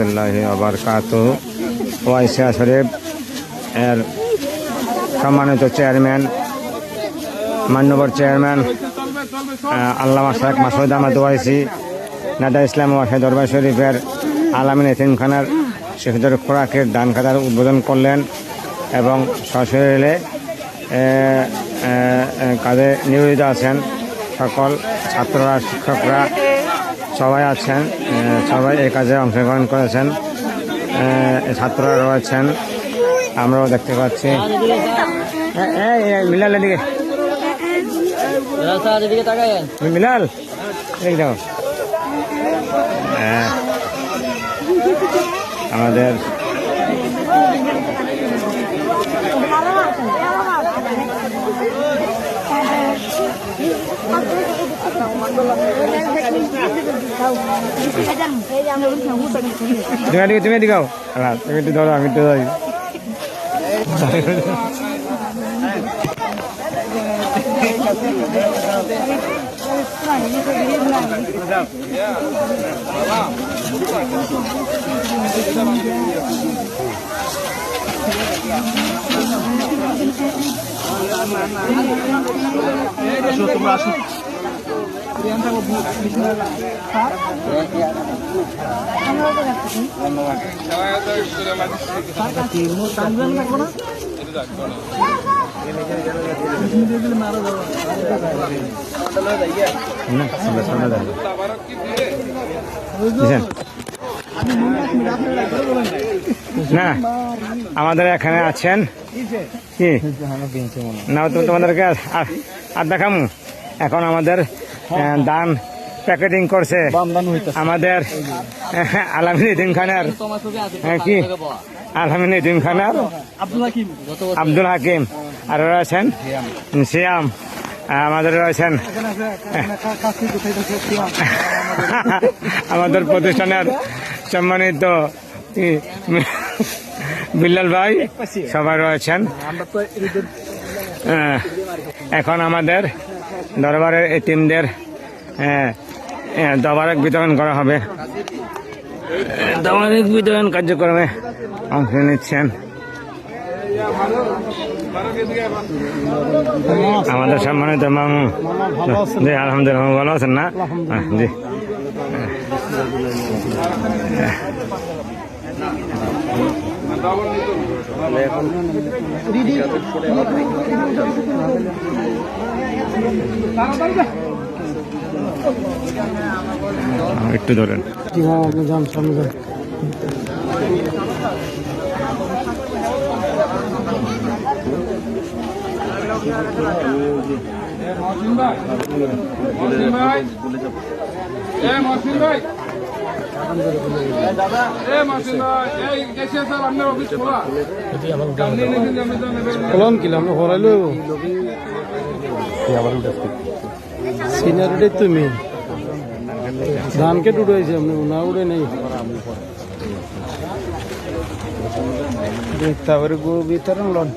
রহমতুল্লাহ আবরকাত ওয়াইসিয়া শরীফ এর সম্মানিত chairman, মান্যবর chairman আল্লামা শেখ মাসুদ আহমদ ওয়াইসি, নাদা ইসলাম ওয়াহে দরবার শরীফের আলামিন এতিমখানার শেখদের খোরাকের দান খাতার উদ্বোধন করলেন এবং সশরীরে কাজে নিয়োজিত আছেন সকল ছাত্ররা, শিক্ষকরা সবাই আছেন সবাই এই কাজে অংশগ্রহণ করেছেন ছাত্ররা রয়েছেন আমরাও দেখতে পাচ্ছি। মিলাল এদিকে। মিলাল। আমাদের তুমি এদিকে তুমি এদিকে আও। আল্লাহ, তুমি একটু ধরো আমি একটু সামনে সামনে দাঁড়াও। বুঝছেন? না আমাদের এখানে আছেন কি? না তো তোমাদেরকে আর- দেখামু। এখন আমাদের দান প্যাকেটিং করছে আমাদের আলামিন ইদিন খানের হ্যাঁ, কি? আলামিন ইদিন খানের আব্দুল হাকিম। আর রয়েছেন সিয়াম আমাদের রয়েছেন আমাদের প্রতিষ্ঠানের সম্মানিত বিল্লাল ভাই সবাই রয়েছেন। হ্যাঁ, এখন আমাদের দরবারের এই টিমদের দবারক বিতরণ করা হবে। দবারক বিতরণ কার্যক্রমে অংশ নিচ্ছেন। আমাদের সম্মানিত মামু। জি আলহামদুলিল্লাহ ভালো আছেন না? হ্যাঁ, জি একটু ধরেন। মহসিন ভাই মহসিন ভাই ভাই। কলম কিলাম না হরাইলো সিনিয়রিটি তুমি। ধানকে উড়াইছে আপনি না উড়ে নেই। তারপরে গো বিতরণ লন।